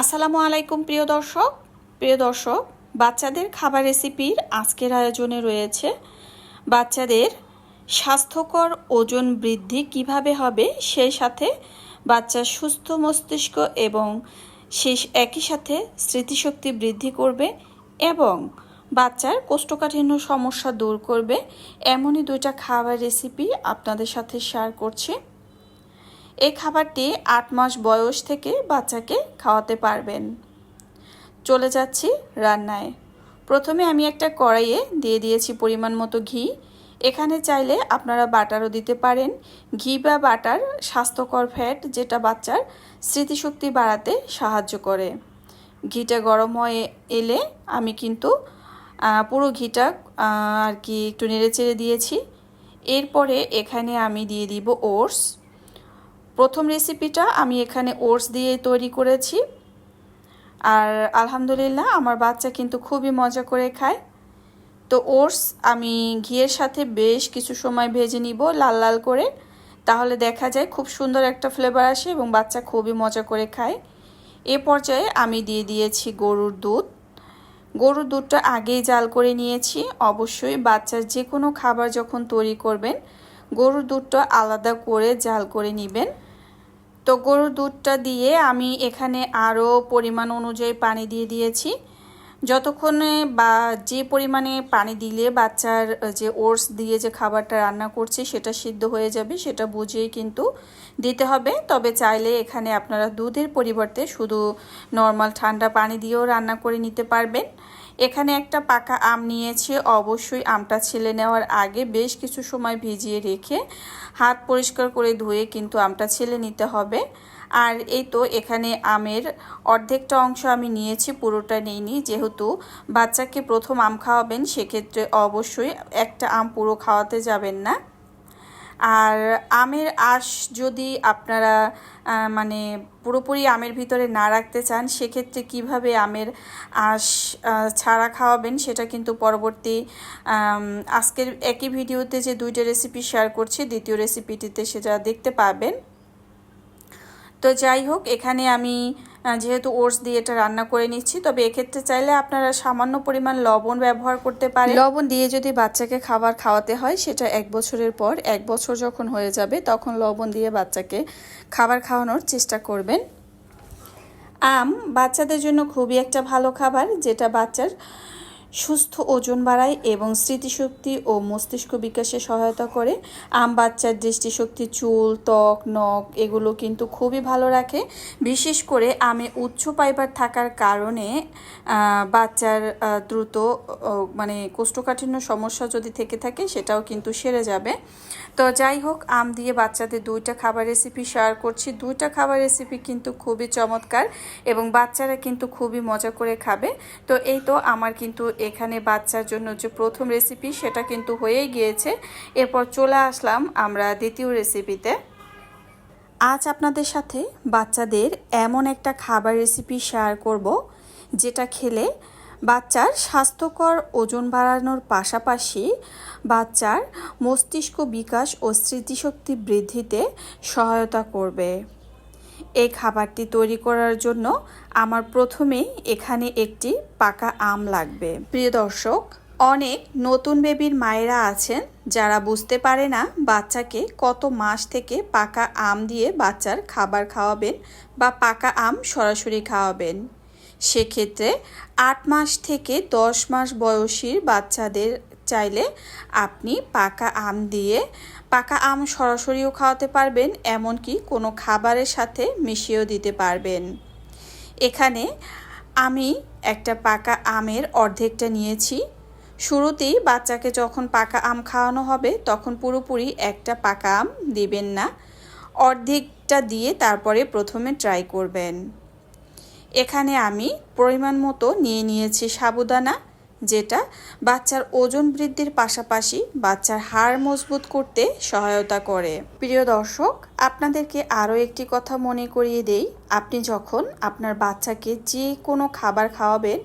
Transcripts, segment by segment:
আসসালামু আলাইকুম, প্রিয় দর্শক। প্রিয় দর্শক, বাচ্চাদের খাবার রেসিপির আজকের আয়োজনে রয়েছে বাচ্চাদের স্বাস্থ্যকর ওজন বৃদ্ধি কীভাবে হবে, সেই সাথে বাচ্চার সুস্থ মস্তিষ্ক এবং শেষ একই সাথে স্মৃতিশক্তি বৃদ্ধি করবে এবং বাচ্চার কোষ্ঠকাঠিন্য সমস্যা দূর করবে। এমনই দুইটা খাবার রেসিপি আপনাদের সাথে শেয়ার করছি। এই খাবারটি আট মাস বয়স থেকে বাচ্চাকে খাওয়াতে পারবেন। চলে যাচ্ছি রান্নায়। প্রথমে আমি একটা কড়াইয়ে দিয়ে দিয়েছি পরিমাণ মতো ঘি। এখানে চাইলে আপনারা বাটারও দিতে পারেন। ঘি বা বাটার স্বাস্থ্যকর ফ্যাট যেটা বাচ্চার স্মৃতিশক্তি বাড়াতে সাহায্য করে। ঘিটা গরম হয়ে এলে আমি কিন্তু পুরো ঘিটা আর কি একটু নেড়ে চেড়ে দিয়েছি। এরপরে এখানে আমি দিয়ে দিব ওটস। প্রথম রেসিপিটা আমি এখানে ওটস দিয়ে তৈরি করেছি। আর আলহামদুলিল্লাহ আমার বাচ্চা কিন্তু খুবই মজা করে খায়। তো ওটস আমি ঘিয়ের সাথে বেশ কিছু সময় ভেজে নিব লাল লাল করে। তাহলে দেখা যায় খুব সুন্দর একটা ফ্লেভার আসে এবং বাচ্চা খুবই মজা করে খায়। এ পর্যায়ে আমি দিয়ে দিয়েছি গরুর দুধ। গরুর দুধটা আগেই জাল করে নিয়েছি। অবশ্যই বাচ্চার যে কোনো খাবার যখন তৈরি করবেন, গরুর দুধটা আলাদা করে জাল করে নেবেন। তো গরুর দুধটা দিয়ে আমি এখানে আরও পরিমাণ অনুযায়ী পানি দিয়ে দিয়েছি। যতক্ষণে বা যে পরিমাণে পানি দিলে বাচ্চার যে ওটস দিয়ে যে খাবারটা রান্না করছে সেটা সিদ্ধ হয়ে যাবে, সেটা বুঝেই কিন্তু দিতে হবে। তবে চাইলে এখানে আপনারা দুধের পরিবর্তে শুধু নর্মাল ঠান্ডা পানি দিয়েও রান্না করে নিতে পারবেন। এখানে একটা পাকা আম নিয়েছি, অবশ্যই আমটা ছেলে নেওয়ার আগে বেশ কিছু সময় ভিজিয়ে রেখে হাত পরিষ্কার করে ধুয়ে কিন্তু আমটা ছেলে নিতে হবে। আর এই তো এখানে আমের অর্ধেকটা অংশ আমি নিয়েছি, পুরোটা নেইনি। যেহেতু বাচ্চাকে প্রথম আম খাওয়াবেন, সেক্ষেত্রে অবশ্যই একটা আম পুরো খাওয়াতে যাবেন না। আর আমের আঁশ যদি আপনারা মানে পুরোপুরি আমের ভিতরে না রাখতে চান, সেক্ষেত্রে কীভাবে আমের আঁশ ছাড়া খাওয়াবেন সেটা কিন্তু পরবর্তী আজকের একই ভিডিওতে যে দুইটা রেসিপি শেয়ার করছি, দ্বিতীয় রেসিপিটিতে সেটা দেখতে পাবেন। তো যাই হোক, এখানে আমি যেহেতু ওটস দিয়ে এটা রান্না করে নিচ্ছি, তবে এক্ষেত্রে চাইলে আপনারা সামান্য পরিমাণ লবণ ব্যবহার করতে পারেন। লবণ দিয়ে যদি বাচ্চাকে খাবার খাওয়াতে হয়, সেটা এক বছরের পর, এক বছর যখন হয়ে যাবে, তখন লবণ দিয়ে বাচ্চাকে খাবার খাওয়ানোর চেষ্টা করবেন। আম বাচ্চাদের জন্য খুবই একটা ভালো খাবার, যেটা বাচ্চার সুস্থ ওজন বাড়ায় এবং স্মৃতিশক্তি ও মস্তিষ্ক বিকাশে সহায়তা করে। আম বাচ্চার দৃষ্টিশক্তি, চুল, ত্বক, নখ এগুলো কিন্তু খুবই ভালো রাখে। বিশেষ করে আমে উচ্চ ফাইবার থাকার কারণে বাচ্চার দ্রুত মানে কোষ্ঠকাঠিন্য সমস্যা যদি থেকে থাকে সেটাও কিন্তু সেরে যাবে। তো যাই হোক, আম দিয়ে বাচ্চাদের দুইটা খাবার রেসিপি শেয়ার করছি। দুইটা খাবার রেসিপি কিন্তু খুবই চমৎকার এবং বাচ্চারা কিন্তু খুবই মজা করে খাবে। তো এই তো আমার কিন্তু এখানে বাচ্চার জন্য যে প্রথম রেসিপি সেটা কিন্তু হয়েই গিয়েছে। এরপর চলে আসলাম আমরা দ্বিতীয় রেসিপিতে আজ আপনাদের সাথে বাচ্চাদের এমন একটা খাবার রেসিপি শেয়ার করব, যেটা খেলে বাচ্চার স্বাস্থ্যকর ওজন বাড়ানোর পাশাপাশি বাচ্চার মস্তিষ্ক বিকাশ ও স্মৃতিশক্তি বৃদ্ধিতে সহায়তা করবে। এই খাবারটি তৈরি করার জন্য আমার প্রথমেই এখানে একটি পাকা আম লাগবে। প্রিয় দর্শক, অনেক নতুন বেবির মায়েরা আছেন যারা বুঝতে পারে না বাচ্চাকে কত মাস থেকে পাকা আম দিয়ে বাচ্চার খাবার খাওয়াবেন বা পাকা আম সরাসরি খাওয়াবেন। সেক্ষেত্রে আট মাস থেকে দশ মাস বয়সীর বাচ্চাদের চাইলে আপনি পাকা আম দিয়ে পাকা আম সরাসরিও খাওয়াতে পারবেন, এমনকি কোনো খাবারের সাথে মিশিয়েও দিতে পারবেন। এখানে আমি একটা পাকা আমের অর্ধেকটা নিয়েছি। শুরুতেই বাচ্চাকে যখন পাকা আম খাওয়ানো হবে, তখন পুরোপুরি একটা পাকা আম দিবেন না। অর্ধেকটা দিয়ে তারপরে প্রথমে ট্রাই করবেন। এখানে আমি পরিমাণ মতো নিয়ে নিয়েছি সাবুদানা। যেটা বাচ্চার ওজন বৃদ্ধির পাশাপাশি বাচ্চার হাড় মজবুত করতে সহায়তা করে। প্রিয় দর্শক, আপনাদেরকে আরও একটি কথা মনে করিয়ে দেই। আপনি যখন আপনার বাচ্চাকে যে কোনো খাবার খাওয়াবেন,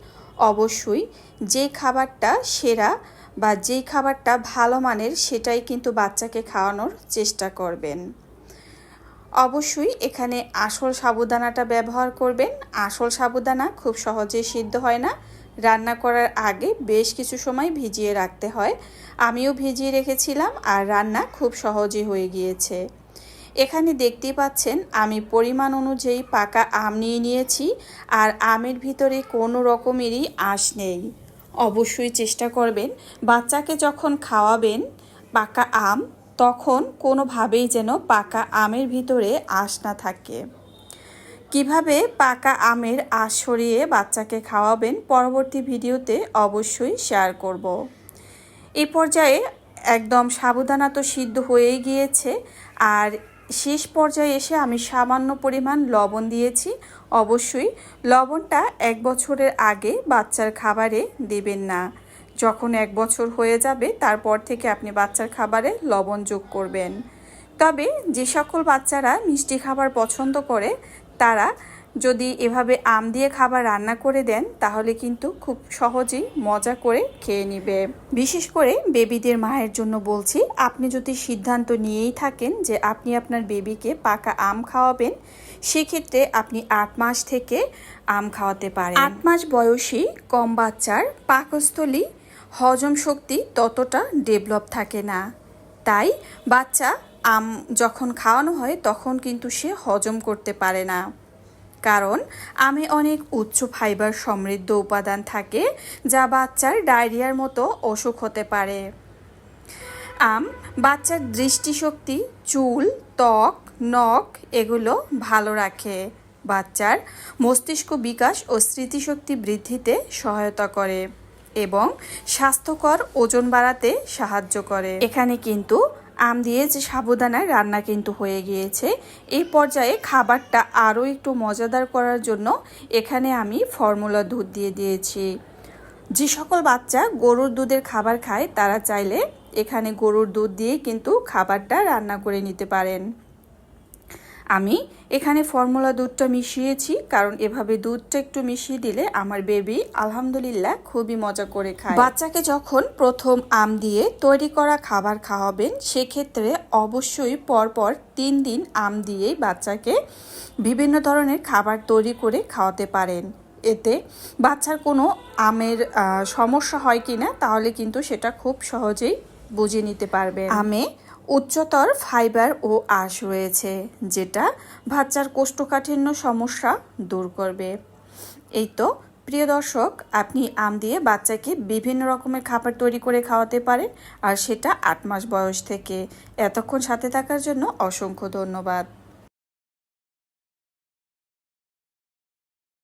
অবশ্যই যে খাবারটা সেরা বা যেই খাবারটা ভালো মানের সেটাই কিন্তু বাচ্চাকে খাওয়ানোর চেষ্টা করবেন। অবশ্যই এখানে আসল সাবুদানাটা ব্যবহার করবেন। আসল সাবুদানা খুব সহজে সিদ্ধ হয় না। রান্না করার আগে বেশ কিছু সময় ভিজিয়ে রাখতে হয়। আমিও ভিজিয়ে রেখেছিলাম আর রান্না খুব সহজে হয়ে গিয়েছে। এখানে দেখতেই পাচ্ছেন, আমি পরিমাণ অনুযায়ী পাকা আম নিয়ে নিয়েছি আর আমের ভিতরে কোনো রকমেরই আঁশ নেই। অবশ্যই চেষ্টা করবেন, বাচ্চাকে যখন খাওয়াবেন পাকা আম তখন কোনোভাবেই যেন পাকা আমের ভিতরে আঁশ না থাকে। কীভাবে পাকা আমের আঁশ সরিয়ে বাচ্চাকে খাওয়াবেন পরবর্তী ভিডিওতে অবশ্যই শেয়ার করব। এই পর্যায়ে একদম সাবুদানা তো সিদ্ধ হয়েই গিয়েছে। আর শেষ পর্যায়ে এসে আমি সামান্য পরিমাণ লবণ দিয়েছি। অবশ্যই লবণটা এক বছরের আগে বাচ্চার খাবারে দেবেন না। যখন এক বছর হয়ে যাবে, তারপর থেকে আপনি বাচ্চার খাবারে লবণ যোগ করবেন। তবে যে সকল বাচ্চারা মিষ্টি খাবার পছন্দ করে, তারা যদি এভাবে আম দিয়ে খাবার রান্না করে দেন, তাহলে কিন্তু খুব সহজেই মজা করে খেয়ে নিবে। বিশেষ করে বেবিদের মায়ের জন্য বলছি, আপনি যদি সিদ্ধান্ত নিয়েই থাকেন যে আপনি আপনার বেবিকে পাকা আম খাওয়াবেন, সেক্ষেত্রে আপনি আট মাস থেকে আম খাওয়াতে পারেন। আট মাস বয়সী কম বাচ্চার পাকস্থলী হজম শক্তি ততটা ডেভেলপ থাকে না। তাই বাচ্চা আম যখন খাওয়ানো হয় তখন কিন্তু সে হজম করতে পারে না। কারণ আমে অনেক উচ্চ ফাইবার সমৃদ্ধ উপাদান থাকে যা বাচ্চার ডায়রিয়ার মতো অসুখ হতে পারে। আম, বাচ্চার দৃষ্টিশক্তি, চুল, ত্বক, নখ এগুলো ভালো রাখে। বাচ্চার মস্তিষ্ক বিকাশ ও স্মৃতিশক্তি বৃদ্ধিতে সহায়তা করে। এবং স্বাস্থ্যকর ওজন বাড়াতে সাহায্য করে। এখানে কিন্তু আম দিয়ে যে সাবুদানায় রান্না কিন্তু হয়ে গিয়েছে। এই পর্যায়ে খাবারটা আরও একটু মজাদার করার জন্য এখানে আমি ফর্মুলা দুধ দিয়ে দিয়েছি। যে সকল বাচ্চা গরুর দুধের খাবার খায়, তারা চাইলে এখানে গরুর দুধ দিয়ে কিন্তু খাবারটা রান্না করে নিতে পারেন। আমি এখানে ফর্মুলা দুধটা মিশিয়েছি, কারণ এভাবে দুধটা একটু মিশিয়ে দিলে আমার বেবি আলহামদুলিল্লাহ খুবই মজা করে খায়। বাচ্চাকে যখন প্রথম আম দিয়ে তৈরি করা খাবার খাওয়াবেন, সেক্ষেত্রে অবশ্যই পরপর তিন দিন আম দিয়েই বাচ্চাকে বিভিন্ন ধরনের খাবার তৈরি করে খাওয়াতে পারেন। এতে বাচ্চার কোনো আমের সমস্যা হয় কি না তাহলে কিন্তু সেটা খুব সহজেই বুঝে নিতে পারবে আমে উচ্চতর ফাইবার ও আঁশ রয়েছে, যেটা বাচ্চার কোষ্ঠকাঠিন্য সমস্যা দূর করবে। এই তো, প্রিয় দর্শক, আপনি আম দিয়ে বাচ্চাকে বিভিন্ন রকমের খাবার তৈরি করে খাওয়াতে পারেন, আর সেটা আট মাস বয়স থেকে। এতক্ষণ সাথে থাকার জন্য অসংখ্য ধন্যবাদ।